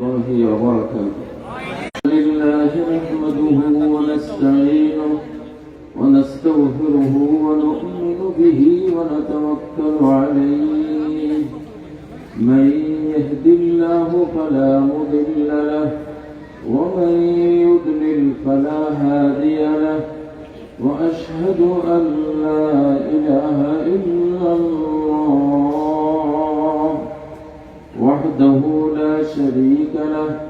الله وبركاته. لله نحمده ونستعينه ونستغفره ونؤمن به ونتوكل عليه. من يهد الله فلا مضل له ومن يضلل فلا هادي له وأشهد أن لا إله إلا وحده لا شريك له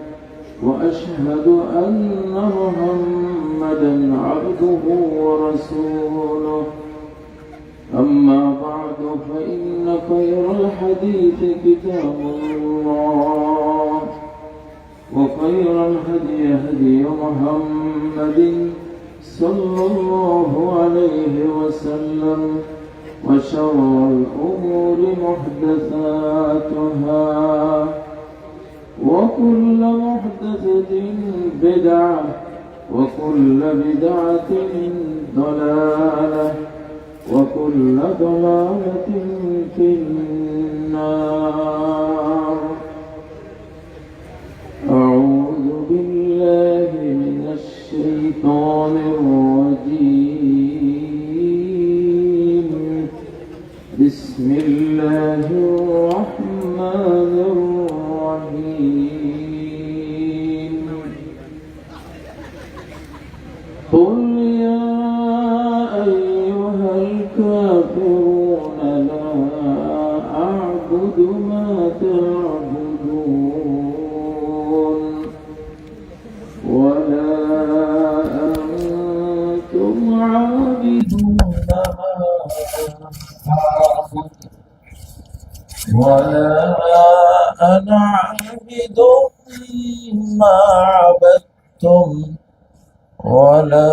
وأشهد أن محمدا عبده ورسوله. أما بعد فإن خير الحديث كتاب الله وخير الهدي هدي محمد صلى الله عليه وسلم. وشر الأمور محدثاتها وكل محدثة بدعة وكل بدعة ضلالة وكل ضلالة في النار. أعوذ بالله من الشيطان الرجيم بسم الله الرحمن الرحيم. قل يا أيها الكافرون لا أعبد ما تعبدون ولا أنتم عابدون. ما ولا أنا عابد ما عبدتم ولا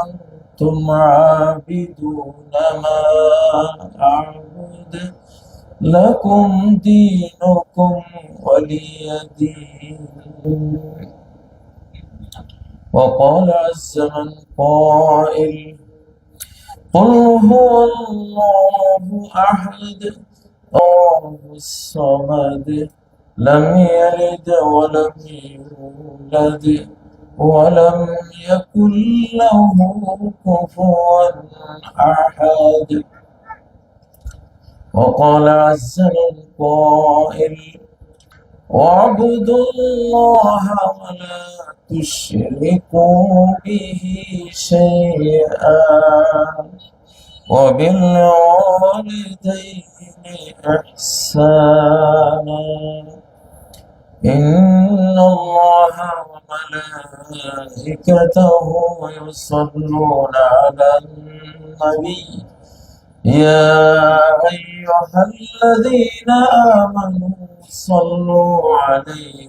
أنتم عابدون ما أعبد لكم دينكم ولي دين. وقال عز من قائل قل هو الله أحد الله الصمد لم يلد ولم يولد ولم يكن له كفوا أحد. وقال عز من قائل واعبدوا الله ولا تشركوا به شيئا وبالوالدين إحسانا. إن الله وملائكته يصلون على النبي. يا أيها الذين آمنوا صلوا عليه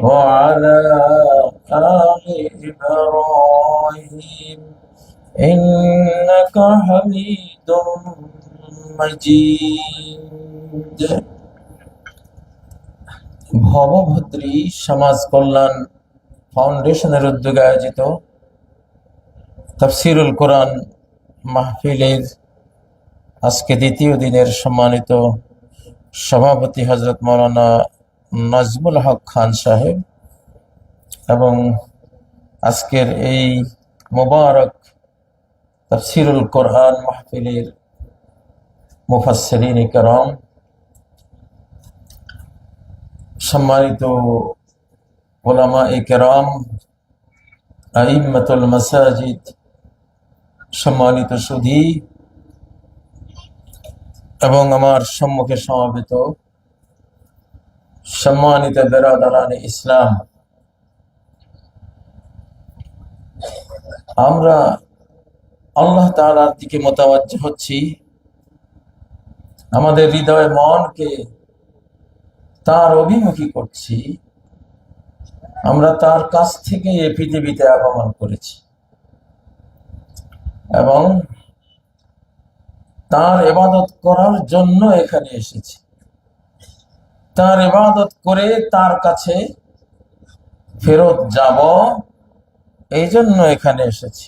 وعلى آل إبراهيم إنك حميد مجيد ভবভদ্রী সমাজ কল্যাণ ফাউন্ডেশনের উদ্যোগে আয়োজিত তফসিরুল কোরআন মাহফিলের আজকে দ্বিতীয় দিনের সম্মানিত সভাপতি হজরত মৌলানা নজমুল হক খান সাহেব এবং আজকের এই মোবারক তফসিরুল কোরআন মাহফিলের মুফাসরিন করম, সম্মানিত ওলামা কেরাম আইমাতুল মাসাজিদ, সম্মানিত সুধী এবং আমার সম্মুখে সমাবেত সম্মানিত বেরাদারান ইসলাম। আমরা আল্লাহ তাআলার দিকে মোতাবাজ্য হচ্ছি। আমাদের হৃদয় মনকে তার অভিমুখী করছি। আমরা তার কাছ থেকে এই পৃথিবীতে আগমন করেছি। এবং তার এবাদত করার জন্য এখানে এসেছি। তার ইবাদত করে তার কাছে ফেরত যাব এই জন্য এখানে এসেছি।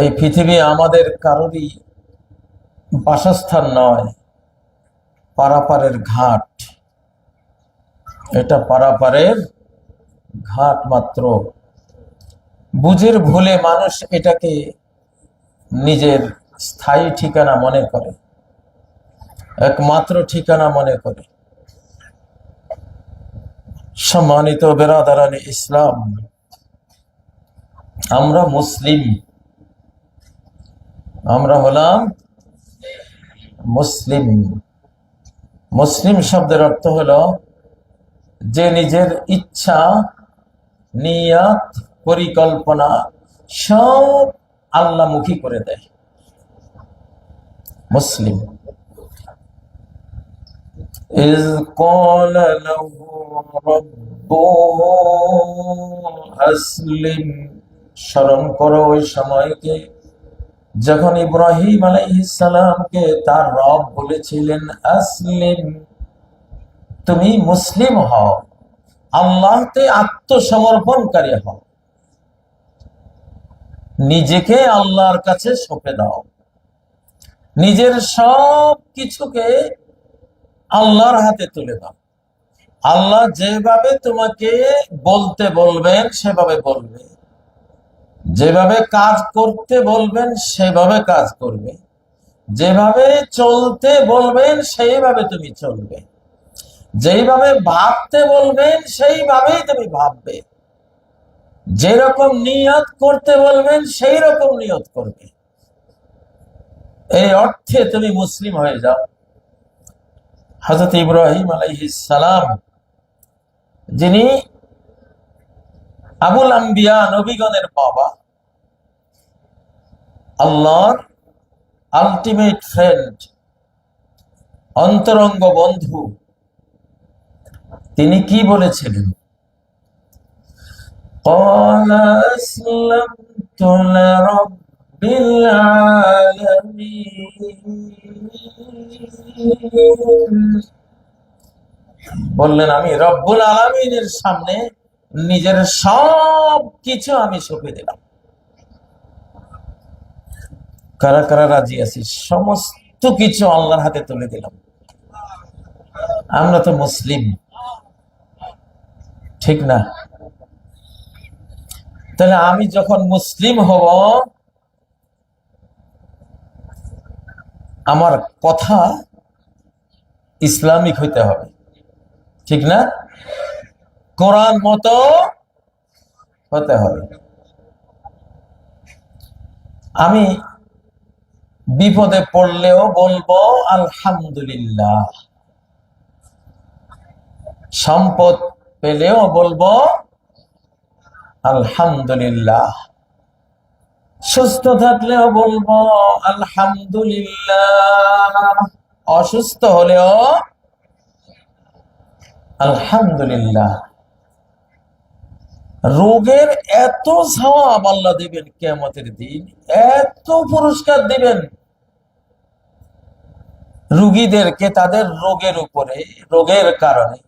এই পৃথিবী আমাদের কারোরই বাসস্থান নয়, পারাপারের ঘাট। এটা পারাপারের ঘাট মাত্র। বুঝের ভুলে মানুষ এটাকে নিজের স্থায়ী ঠিকানা মনে করে, একমাত্র ঠিকানা মনে করে। সম্মানিত বেরাদারানি ইসলাম, আমরা মুসলিম। আমরা হলাম মুসলিম। মুসলিম শব্দের অর্থ হলো যে নিজের ইচ্ছা, নিয়াত, পরিকল্পনা সব আল্লামুখী করে দেয়। মুসলিম। إذ قال له ربه أسلم স্মরণ করো ওই সময়কে যখন ইব্রাহিম আলাইহিসসালামকে তার রব বলেছিলেন আসলিম তুমি মুসলিম হও আল্লাহতে আত্মসমর্পণকারী হও নিজেকে আল্লাহর কাছে সঁপে দাও নিজের সব কিছুকে আল্লাহর হাতে তুলে দাও। আল্লাহ যেভাবে তোমাকে বলতে বলবেন, সেভাবে বলবে। যেভাবে কাজ করতে বলবেন, সেভাবে কাজ করবে। যেভাবে চলতে বলবেন, সেইভাবে তুমি চলবে। যেইভাবে ভাবতে বলবেন, সেইভাবেই তুমি ভাববে। যেরকম নিয়ত করতে বলবেন সেই রকম নিয়ত করবে। এই অর্থে তুমি মুসলিম হয়ে যাও। হজরত ইব্রাহিম সালাম যিনি আবুল আম্বিয়া নবীগণের বাবা আল্লাহর আলটিমেট ফ্রেন্ড অন্তরঙ্গ বন্ধু তিনি কি বলেছিলেন قال أسلمت لرب العالمين বললেন, আমি রব্বুল আলমিনের সামনে নিজের সব কিছু আমি সঁপে দিলাম। কারা কারা রাজি আছি? সমস্ত কিছু আল্লাহর হাতে তুলে দিলাম। আমরা তো মুসলিম। ঠিক না? তাহলে আমি যখন মুসলিম হব আমার কথা ইসলামিক হইতে হবে। ঠিক না? কোরআন মতো হতে হবে। আমি বিপদে পড়লেও বলব, আলহামদুলিল্লাহ। সম্পদ পেলেও বলব, আলহামদুলিল্লাহ। সুস্থ থাকলেও বলব, আলহামদুলিল্লাহ। অসুস্থ হলেও, আলহামদুলিল্লাহ। রোগের এত সওয়াব আল্লাহ দিবেন কেমতের দিন, এত পুরস্কার দিবেন। রুগীদেরকে তাদের রোগের উপরে, রোগের কারণে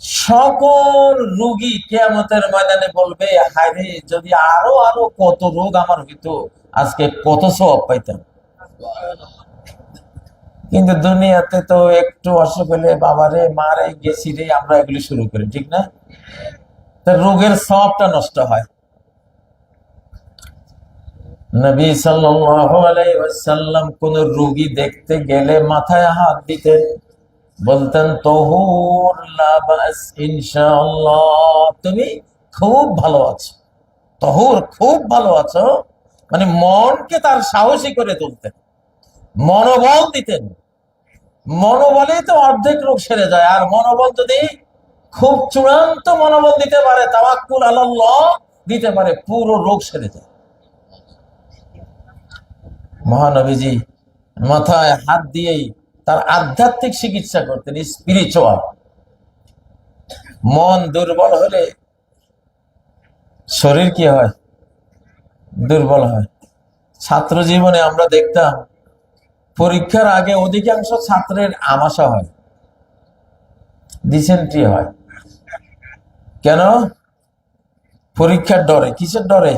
সকল রুগী কেয়ামতের ময়দানে বলবে, হায়রে, যদি আরও আরও কত রোগ আমার হইতো, আজকে কত সব পাইতাম? কিন্তু দুনিয়াতে তো একটু অসুখ হলে বাবারে, মারে, গেছি রে, আমরা এগুলি শুরু করি ঠিক না? তা রোগের সবটা নষ্ট হয়। নবী ওয়াসাল্লাম কোন রোগী দেখতে গেলে মাথায় হাত দিতেন। বলতেন, তহুর তুমি খুব ভালো আছো। তহুর খুব ভালো আছো মানে মনকে তার সাহসী করে তুলতেন, মনোবল দিতেন। মনোবলে তো অর্ধেক রোগ সেরে যায়, আর মনোবল যদি খুব চূড়ান্ত মনোবল দিতে পারে, তাওয়াক্কুল আল্লাহ দিতে পারে, পুরো রোগ সেরে যায়। মহানবীজি মাথায় হাত দিয়েই তার আধ্যাত্মিক চিকিৎসা করতেন স্পিরিচুয়াল মন দুর্বল হলে শরীর কি হয়? দুর্বল হয়। ছাত্র জীবনে আমরা দেখতাম, পরীক্ষার আগে অধিকাংশ ছাত্রের আমাশা হয় ডিসেন্ট্রি হয়। কেন? পরীক্ষার ডরে। কিসের ডরে?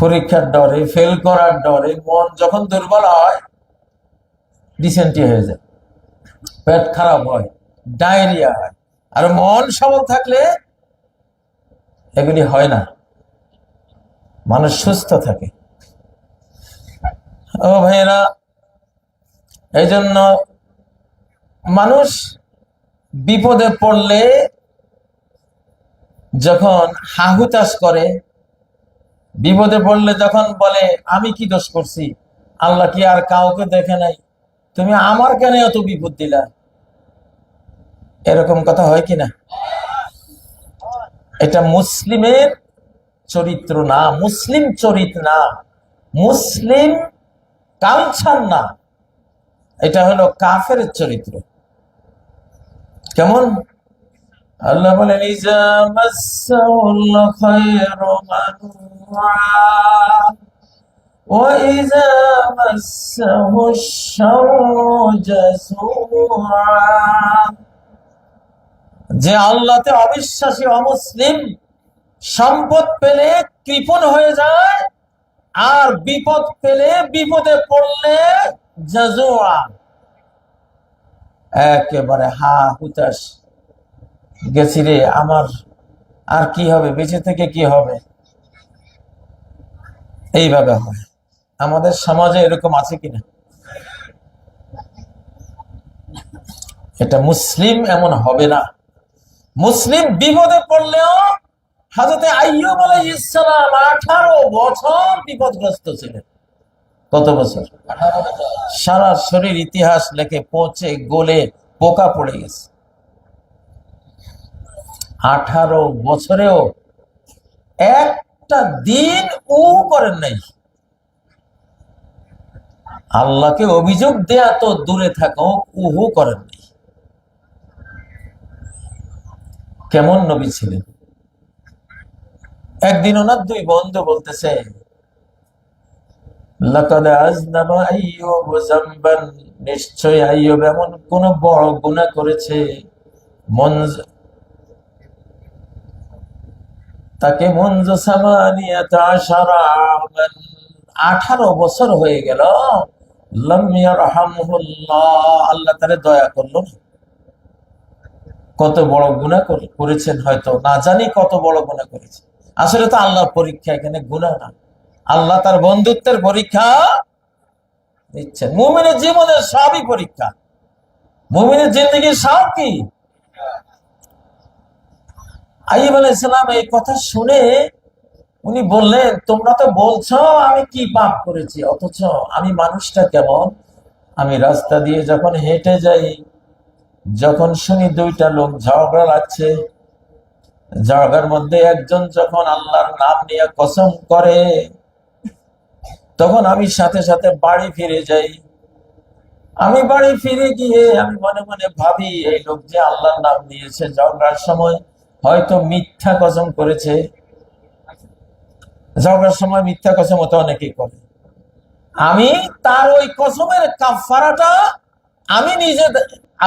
পরীক্ষার ডরে ফেল করার ডরে। মন যখন দুর্বল হয় ডিসেন্ট্রি হয়ে যায়। পেট খারাপ হয়, ডায়রিয়া হয়, আর মন সবল থাকলে এগুলি হয় না। মানুষ সুস্থ থাকে। ও ভাইয়েরা এই জন্য মানুষ বিপদে পড়লে যখন হাহুতাস করে, বিপদে পড়লে যখন বলে, আমি কি দোষ করছি? আল্লাহ কি আর কাউকে দেখে নাই? তুমি আমার কেন এত বিপদ দিলা? এরকম কথা হয় কিনা এটা মুসলিমের চরিত্র না, মুসলিম চরিত্র না, মুসলিম কালচার না। এটা হলো কাফের চরিত্র। কেমন? আল্লাহ বলেন, ইজা মাসাউল খায়রু মানুআ وإذا مسه الشر جزوعا যে আল্লাহতে অবিশ্বাসী অমুসলিম সম্পদ পেলে কৃপণ হয়ে যায় আর বিপদ পেলে বিপদে পড়লে জাজুয়া একেবারে হা হুতাশ গেছি রে আমার আর কি হবে বেঁচে থেকে কি হবে এইভাবে হয় আমাদের সমাজে এরকম আছে কিনা? এটা মুসলিম এমন হবে না। মুসলিম বিপদে পড়লেও হাজতে আইয়ুব আলাইহিসসালাম আঠারো বছর বিপদগ্রস্ত ছিলেন। কত বছর? সারা শরীর ইতিহাস লেখে পচে গলে পোকা পড়ে গেছে। আঠারো বছরেও একটা দিন উ করেন নাই। আল্লাহকে অভিযোগ দেয়া তো দূরে থাকো, উহু করেন কেমন নবী ছিলেন? একদিন ওনার দুই বন্ধু বলতেছে নিশ্চয় আইয়ুব এমন কোন বড় গুনাহ করেছে, মনজ তাকে আশারা আমান আঠারো বছর হয়ে গেল। আল্লাহ তারে দয়া করল। কত বড় গুণা করেছেন হয়তো, না জানি কত বড় গুণা করেছে। আসলে তো আল্লাহর পরীক্ষা এখানে গুণা না। আল্লাহ তার বন্ধুত্বের পরীক্ষা দিচ্ছেন মুমিনের জীবনের সবই পরীক্ষা। মুমিনের জিন্দগি সব কি? আইব আলাইসালাম এই কথা শুনে উনি বললেন, তোমরা তো বলছো আমি কি পাপ করেছি, অথচ আমি মানুষটা কেমন? আমি রাস্তা দিয়ে যখন হেঁটে যাই, যখন শুনি দুইটা লোক ঝগড়া লাগছে, ঝগড়ার মধ্যে একজন যখন আল্লাহর নাম নিয়ে কসম করে, তখন আমি সাথে সাথে বাড়ি ফিরে যাই। আমি বাড়ি ফিরে গিয়ে আমি মনে মনে ভাবি, এই লোক যে আল্লাহর নাম নিয়েছে ঝগড়ার সময় হয়তো মিথ্যা কসম করেছে। ঝগড়ার সময় মিথ্যা কসম হতে অনেকেই করে। আমি তার ওই কসমের কাফারাটা আমি নিজে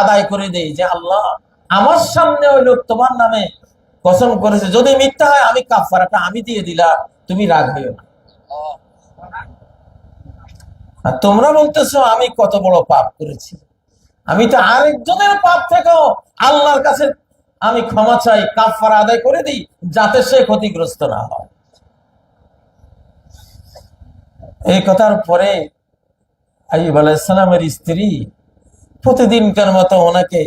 আদায় করে দেই যে, আল্লাহ, আমার সামনে ওই লোক তোমার নামে কসম করেছে। যদি মিথ্যা হয়, আমি কাফারাটা আমি দিয়ে দিলাম, তুমি রাখবে না। আর তোমরা বলতেছো, আমি কত বড় পাপ করেছি। আমি তো আরেকজনের পাপ থেকেও আল্লাহর কাছে আমি ক্ষমা চাই কাফার আদায় করে দিই, যাতে সে ক্ষতিগ্রস্ত না হয়। এই কথার পরে আইব আলাইসালামের স্ত্রী প্রতিদিনকার মতো ওনাকে